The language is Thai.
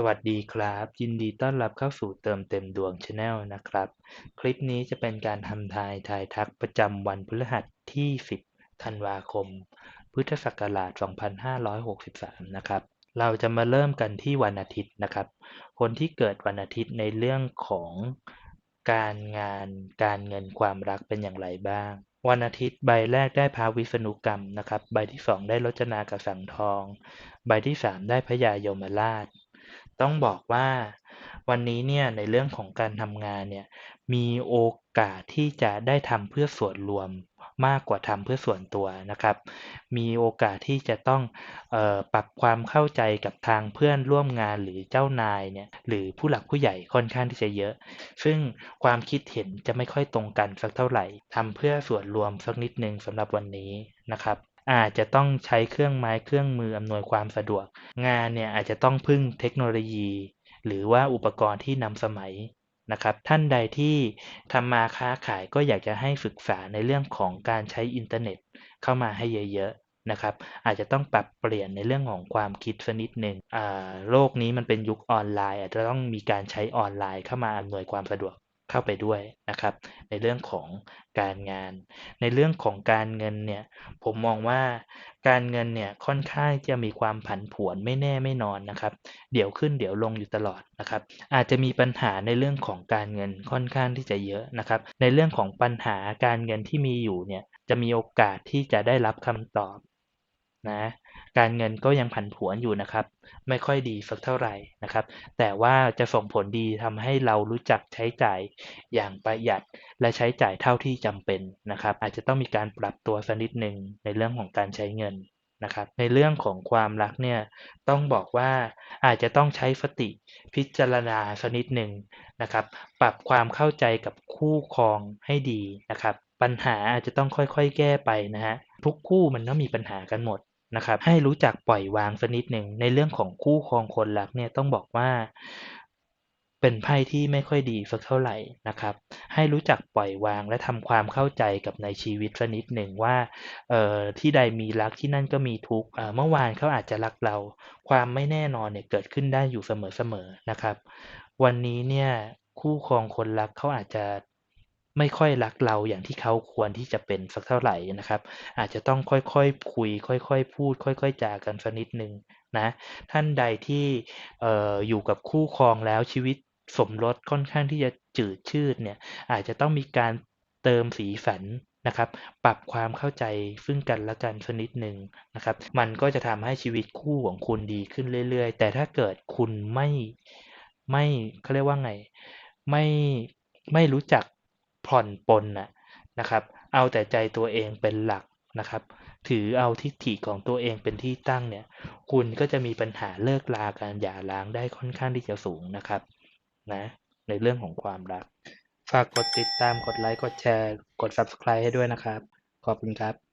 สวัสดีครับ ยินดีต้อนรับเข้าสู่เติมเต็มดวงชาแนลนะครับ คลิปนี้จะเป็นการทำทายทายทักประจำวันพฤหัสที่ 10 ธันวาคม พุทธศักราช 2563 นะครับ เราจะมาเริ่มกันที่วันอาทิตย์นะครับ คนที่เกิดวันอาทิตย์ในเรื่องของการงานการเงินความรักเป็นอย่างไรบ้าง วันอาทิตย์ใบแรกได้พาวิษณุกรรมนะครับ ใบที่สองได้รจนากับสังทอง ใบที่สามได้พญายมราช ต้องบอกว่าวันนี้เนี่ยในเรื่องของการทำงานเนี่ยมีโอกาสที่จะได้ทำเพื่อส่วนรวมมากกว่าทำเพื่อส่วนตัวนะครับ มีโอกาสที่จะต้องออปรับความเข้าใจกับทางเพื่อนร่วมงานหรือเจ้านายเนี่ยหรือผู้หลักผู้ใหญ่ค่อนข้างที่จะเยอะ ซึ่งความคิดเห็นจะไม่ค่อยตรงกันสักเท่าไหร่ทำเพื่อส่วนรวมสักนิดนึงสำหรับวันนี้นะครับ อาจจะต้องใช้เครื่องไม้เครื่องมืออำนวยความสะดวก งานเนี่ยอาจจะต้องพึ่งเทคโนโลยี หรือว่าอุปกรณ์ที่นำสมัยนะครับท่านใดที่ทำมาค้าขายก็อยากจะให้ศึกษาในเรื่องของการใช้อินเทอร์เน็ตเข้ามาให้เยอะๆนะครับอาจจะต้องปรับเปลี่ยนในเรื่องของความคิดสักนิดหนึ่งโลกนี้มันเป็นยุคออนไลน์ อาจจะต้องมีการใช้ออนไลน์เข้ามาอำนวยความสะดวก เข้าไปด้วยนะครับ ในเรื่องของการงาน ในเรื่องของการเงินเนี่ยผมมองว่าการเงินเนี่ยค่อนข้างจะมีความผันผวนไม่แน่ไม่นอนนะครับ เดี๋ยวขึ้นเดี๋ยวลงอยู่ตลอดนะครับ อาจจะมีปัญหาในเรื่องของการเงินค่อนข้างที่จะเยอะนะครับ ในเรื่องของปัญหาการเงินที่มีอยู่เนี่ยจะมีโอกาสที่จะได้รับคำตอบ นะการเงินก็ยังผันผวนอยู่นะครับ ไม่ค่อยดีสักเท่าไหร่นะครับ แต่ว่าจะส่งผลดีทำให้เรารู้จักใช้จ่ายอย่างประหยัด และใช้จ่ายเท่าที่จำเป็นนะครับ อาจจะต้องมีการปรับตัวสักนิดหนึ่งในเรื่องของการใช้เงินนะครับ ในเรื่องของความรักเนี่ยต้องบอกว่าอาจจะต้องใช้สติพิจารณาสักนิดหนึ่งนะครับ ปรับความเข้าใจกับคู่ครองให้ดีนะครับ ปัญหาอาจจะต้องค่อยๆ แก้ไปนะฮะทุกคู่มันต้องมีปัญหากันหมด นะครับให้รู้จักปล่อยวางสักนิดหนึ่งในเรื่องของคู่ครองคนรักเนี่ยต้องบอกว่า เป็นไพ่ที่ไม่ค่อยดีสักเท่าไหร่นะครับ ให้รู้จักปล่อยวางและทำความเข้าใจกับในชีวิตสักนิดหนึ่งว่าเอ่อที่ใดมีรักที่นั่นก็มีทุกข์อ่าเมื่อวานเขาอาจจะรักเรา ความไม่แน่นอนเนี่ยเกิดขึ้นได้อยู่เสมอๆนะครับ วันนี้เนี่ยคู่ครองคนรักเขาอาจจะ ไม่ค่อยรักเราอย่างที่เขาควรที่จะเป็นสักเท่าไหร่นะครับ อาจจะต้องค่อยๆคคุย ค่อยๆพูด ค่อย ๆจากันสักนิดนึงนะท่านใดที่อ่ออยู่กับคู่ครองแล้วชีวิตสมรสค่อนข้างที่จะจืดชืดเนี่ยอาจจะต้องมีการเติมสีสันนะครับ ปรับความเข้าใจซึ่งกันและกันสักนิดหนึ่งนะครับ มันก็จะทำให้ชีวิตคู่ของคุณดีขึ้นเรื่อยๆ แต่ถ้าเกิดคุณไม่ไม่เขาเรียกว่าไง ไม่ไม่รู้จัก ผ่อนปลนนะนะครับ เอาแต่ใจตัวเองเป็นหลักนะครับ ถือเอาทิฏฐิของตัวเองเป็นที่ตั้งเนี่ย คุณก็จะมีปัญหาเลิกลาการหย่าร้างได้ค่อนข้างที่จะสูงนะครับ นะ ในเรื่องของความรัก ฝากกดติดตาม กดไลค์ กดแชร์ กด Subscribe ให้ด้วยนะครับ ขอบคุณครับ